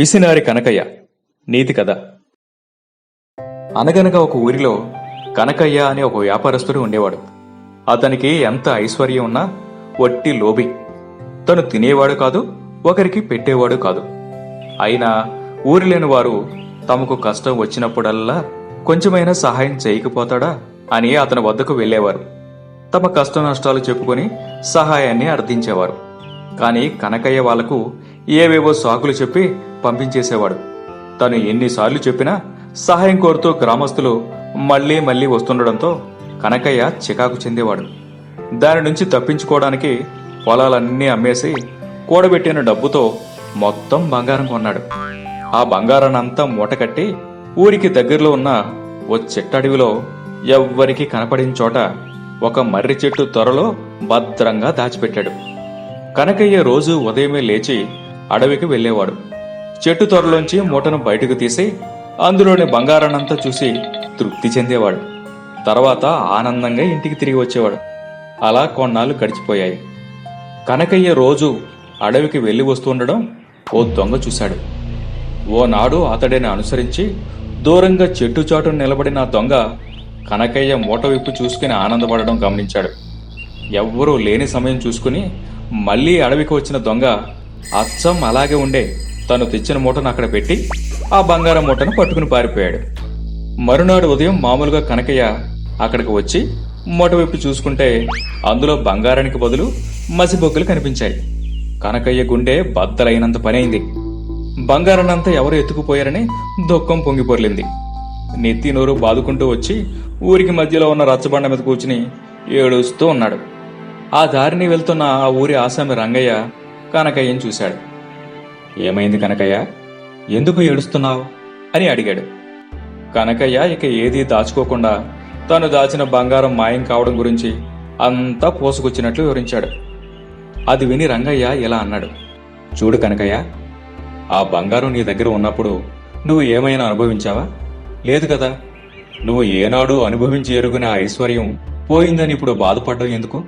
పిసినారి కనకయ్య నీతి కథ. అనగనగా ఒక ఊరిలో కనకయ్య అనే ఒక వ్యాపారస్తుడు ఉండేవాడు. అతనికి ఎంత ఐశ్వర్యం ఉన్నా వట్టి లోబి. తను తినేవాడు కాదు ఒకరికి పెట్టేవాడు కాదు. అయినా ఊరిలేని వారు తమకు కష్టం వచ్చినప్పుడల్లా కొంచెమైనా సహాయం చేయకపోతాడా అని అతని వద్దకు వెళ్ళేవారు. తమ కష్ట నష్టాలు చెప్పుకొని సహాయాన్ని అర్థించేవారు. కానీ కనకయ్య వాళ్ళకు ఏవేవో సాకులు చెప్పి పంపించేసేవాడు. తను ఎన్నిసార్లు చెప్పినా సహాయం కోరుతూ గ్రామస్తులు మళ్ళీ మళ్ళీ వస్తుండడంతో కనకయ్య చికాకు చెందేవాడు. దాని నుంచి తప్పించుకోవడానికి పొలాలన్నీ అమ్మేసి కూడబెట్టిన డబ్బుతో మొత్తం బంగారం కొన్నాడు. ఆ బంగారాన్నంతా మూటకట్టి ఊరికి దగ్గరలో ఉన్న ఓ చెట్టడవిలో ఎవ్వరికి కనపడిన చోట ఒక మర్రి చెట్టు త్వరలో భద్రంగా దాచిపెట్టాడు. కనకయ్య రోజు ఉదయమే లేచి అడవికి వెళ్ళేవాడు. చెట్టు త్వరలోంచి మూటను బయటకు తీసి అందులోని బంగారాన్నంతా చూసి తృప్తి చెందేవాడు. తర్వాత ఆనందంగా ఇంటికి తిరిగి వచ్చేవాడు. అలా కొన్నాళ్ళు గడిచిపోయాయి. కనకయ్య రోజు అడవికి వెళ్ళి వస్తుండడం ఓ దొంగ చూశాడు. ఓనాడు అతడిని అనుసరించి దూరంగా చెట్టు చాటు నిలబడిన దొంగ కనకయ్య మూట విప్పు చూసుకుని ఆనందపడడం గమనించాడు. ఎవ్వరూ లేని సమయం చూసుకుని మళ్ళీ అడవికి వచ్చిన దొంగ అచ్చం అలాగే ఉండే తను తెచ్చిన మూటను అక్కడ పెట్టి ఆ బంగారం మూటను పట్టుకుని పారిపోయాడు. మరునాడు ఉదయం మామూలుగా కనకయ్య అక్కడికి వచ్చి మూట వైపు చూసుకుంటే అందులో బంగారానికి బదులు మసిబొగ్గులు కనిపించాయి. కనకయ్య గుండె బద్దలైనంత పనైంది. బంగారాన్నంతా ఎవరు ఎత్తుకుపోయారని దుఃఖం పొంగిపొర్లింది నెత్తి నోరు బాదుకుంటూ వచ్చి ఊరికి మధ్యలో ఉన్న రచ్చబండ మీద కూర్చుని ఏడుస్తూ ఉన్నాడు. ఆ దారిని వెళ్తున్న ఆ ఊరి ఆసామి రంగయ్య కనకయ్యని చూశాడు. ఏమైంది కనకయ్య? ఎందుకు ఏడుస్తున్నావు? అని అడిగాడు. కనకయ్య ఇక ఏదీ దాచుకోకుండా తాను దాచిన బంగారం మాయం కావడం గురించి అంతా పోసుకొచ్చినట్లు వివరించాడు. అది విని రంగయ్య ఇలా అన్నాడు. చూడు కనకయ్య ఆ బంగారం నీ దగ్గర ఉన్నప్పుడు నువ్వు ఏమైనా అనుభవించావా? లేదు కదా. నువ్వు ఏనాడు అనుభవించి ఎరుగునే ఐశ్వర్యం పోయిందని ఇప్పుడు బాధపడ్డం ఎందుకు?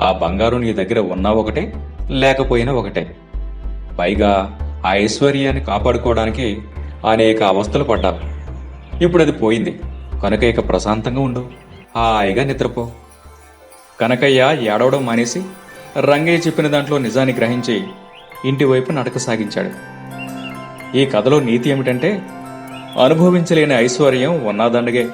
ఆ బంగారం నీ దగ్గర ఉన్నా ఒకటే లేకపోయినా ఒకటే. పైగా ఆ ఐశ్వర్యాన్ని కాపాడుకోవడానికి అనేక అవస్థలు పడ్డావు. ఇప్పుడు అది పోయింది. కనుక ఇక ప్రశాంతంగా ఉండు. హాయిగా నిద్రపో. కనకయ్య ఏడవడం మానేసి రంగయ్య చెప్పిన దాంట్లో నిజాన్ని గ్రహించి ఇంటి వైపు నడక సాగించాడు. ఈ కథలో నీతి ఏమిటంటే అనుభవించలేని ఐశ్వర్యం ఉన్నాదండగే